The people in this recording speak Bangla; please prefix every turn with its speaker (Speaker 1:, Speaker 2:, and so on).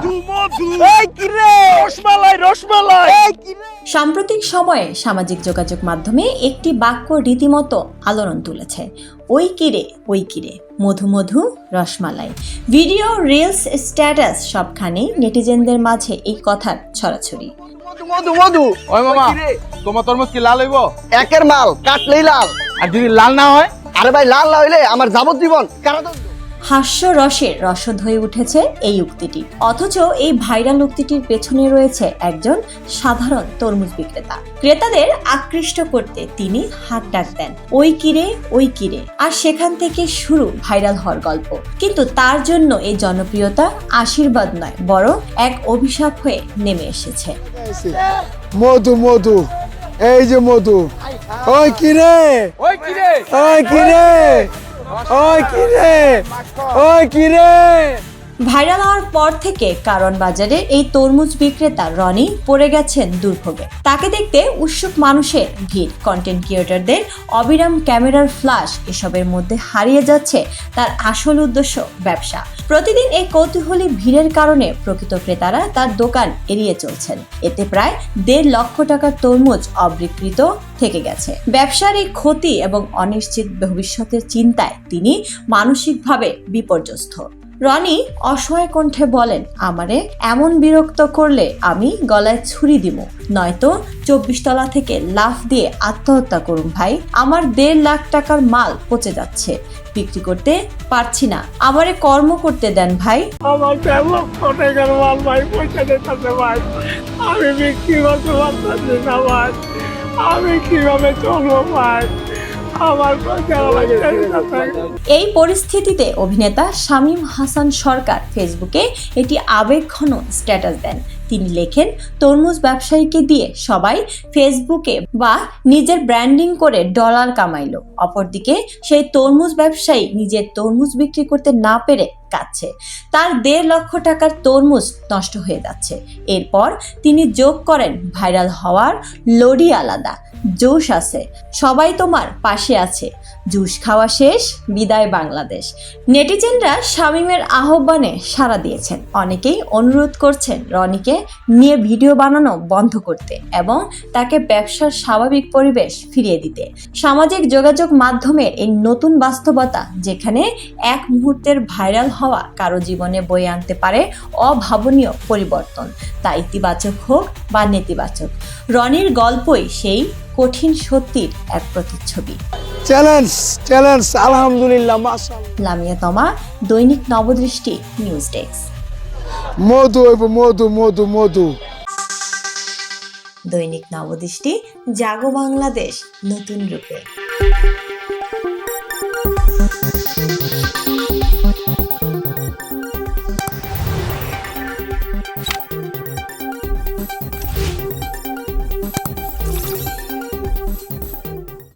Speaker 1: মধু মধু।
Speaker 2: এই কি রে?
Speaker 1: রসমালাই রসমালাই।
Speaker 2: এই কি রে?
Speaker 3: সাম্প্রতিক সময়ে সামাজিক যোগাযোগ মাধ্যমে একটি বাক্য রীতিমতো আলোড়ন তুলেছে। ওই কিরে ওই কিরে মধু মধু রসমালাই। ভিডিও রিলস স্ট্যাটাস সবখানেই নেটিজেনদের মাঝে এই কথার ছড়াছড়ি।
Speaker 2: মধু মধু মধু।
Speaker 4: ওই মামা তোমার তরমুজ কি লাল হইব?
Speaker 2: একের মাল কাটলেই লাল।
Speaker 4: আর যদি লাল না হয়?
Speaker 2: আরে ভাই লাল না হইলে আমার যাবজ্জীবন। কারাদণ্ড
Speaker 3: হাস্যরসের রসদ হয়ে উঠেছে এই উক্তিটি। অথচ এই ভাইরাল উক্তিটির পেছনে রয়েছে একজন সাধারণ তরমুজ বিক্রেতা। ক্রেতাদের আকৃষ্ট করতে তিনি হাত ডাক দেন ওই কিরে ওই কিরে আর সেখান থেকে শুরু ভাইরাল হওয়ার গল্প। কিন্তু তার জন্য এই জনপ্রিয়তা আশীর্বাদ নয় বরং এক অভিশাপ হয়ে নেমে এসেছে।
Speaker 5: মধু মধু এই যে মধু ওই কিরে
Speaker 4: ওই কি রে?
Speaker 5: ওই কিরে ওই কিরে ওই কিরে
Speaker 3: ভাইরাল হওয়ার পর থেকে কারণ বাজারে এই তরমুজ বিক্রেতা রনি পড়ে গেছেন দুর্ভোগে। তাকে দেখতে উৎসুক মানুষের ভিড়। কন্টেন্ট ক্রিয়েটরদের অবিরাম ক্যামেরার ফ্লাশ এসবের মধ্যে হারিয়ে যাচ্ছে তার আসল উদ্দেশ্য ব্যবসা। প্রতিদিন এই কৌতূহলী ভিড়ের কারণে প্রকৃত ক্রেতারা তার দোকান এড়িয়ে চলছেন। এতে প্রায় দেড় লক্ষ টাকার তরমুজ অবিকৃত থেকে গেছে। ব্যবসার এই ক্ষতি এবং অনিশ্চিত ভবিষ্যতের চিন্তায় তিনি মানসিকভাবে বিপর্যস্ত। রনি অসহায় কণ্ঠে বলেন, আমারে এমন বিরক্ত করলে আমি গলায় ছুরি দিব। নয়তো চব্বিশ তলা থেকে লাফ দিয়ে আত্মহত্যা করুন ভাই। আমার দেড় লাখ টাকার মাল পচে যাচ্ছে। বিক্রি করতে পারছি না। আমারে কর্ম করতে দেন ভাই।
Speaker 1: আমার তেমন টাকার মাল ভাই, পয়সা ভাই। আমি বিক্রি করতে পারতেছি না ভাই। আমি কীভাবে চলবো ভাই?
Speaker 3: এই পরিস্থিতিতে অভিনেতা শামীম হাসান সরকার ফেসবুকে এটি আবেগঘন স্ট্যাটাস দেন। তিনি লেখেন, তরমুজ ব্যবসায়ীকে দিয়ে সবাই ফেসবুকে বা নিজের ব্র্যান্ডিং করে ডলার কামাইলো। অপরদিকে সেই তরমুজ ব্যবসায়ী নিজের তরমুজ বিক্রি করতে না পেরে কাচ্ছে তার দেড় লক্ষ টাকার তরমুজ নষ্ট হয়ে যাচ্ছে। এরপর তিনি যোগ করেন, ভাইরাল হওয়ার লোডি আলাদা। জোশ আছে। সবাই তোমার পাশে আছে। জুস খাওয়া শেষ, বিদায় বাংলাদেশ। নেটিজেনরা শামীমের আহ্বানে সাড়া দিয়েছেন। অনেকেই অনুরোধ করছেন রনিকে নিয়ে ভিডিও বানানো বন্ধ করতে এবং তাকে ব্যবসার স্বাভাবিক পরিবেশ ফিরিয়ে দিতে। সামাজিক যোগাযোগ মাধ্যমে এই নতুন বাস্তবতা যেখানে এক মুহূর্তের ভাইরাল হওয়া কারও জীবনে বয়ে আনতে পারে অভাবনীয় পরিবর্তন, তা ইতিবাচক হোক বা নেতিবাচক। রনির গল্পই সেই কঠিন সত্যির এক প্রতিচ্ছবি।
Speaker 5: চ্যালেঞ্জ চ্যালেঞ্জ আলহামদুলিল্লাহ মাশাআল্লাহ।
Speaker 3: লামিয়া তমা দৈনিক নবদৃষ্টি নিউজ ডেস্ক।
Speaker 5: মধু মধু মধু মধু।
Speaker 3: দৈনিক নবদৃষ্টি জাগো বাংলাদেশ নতুন রূপে।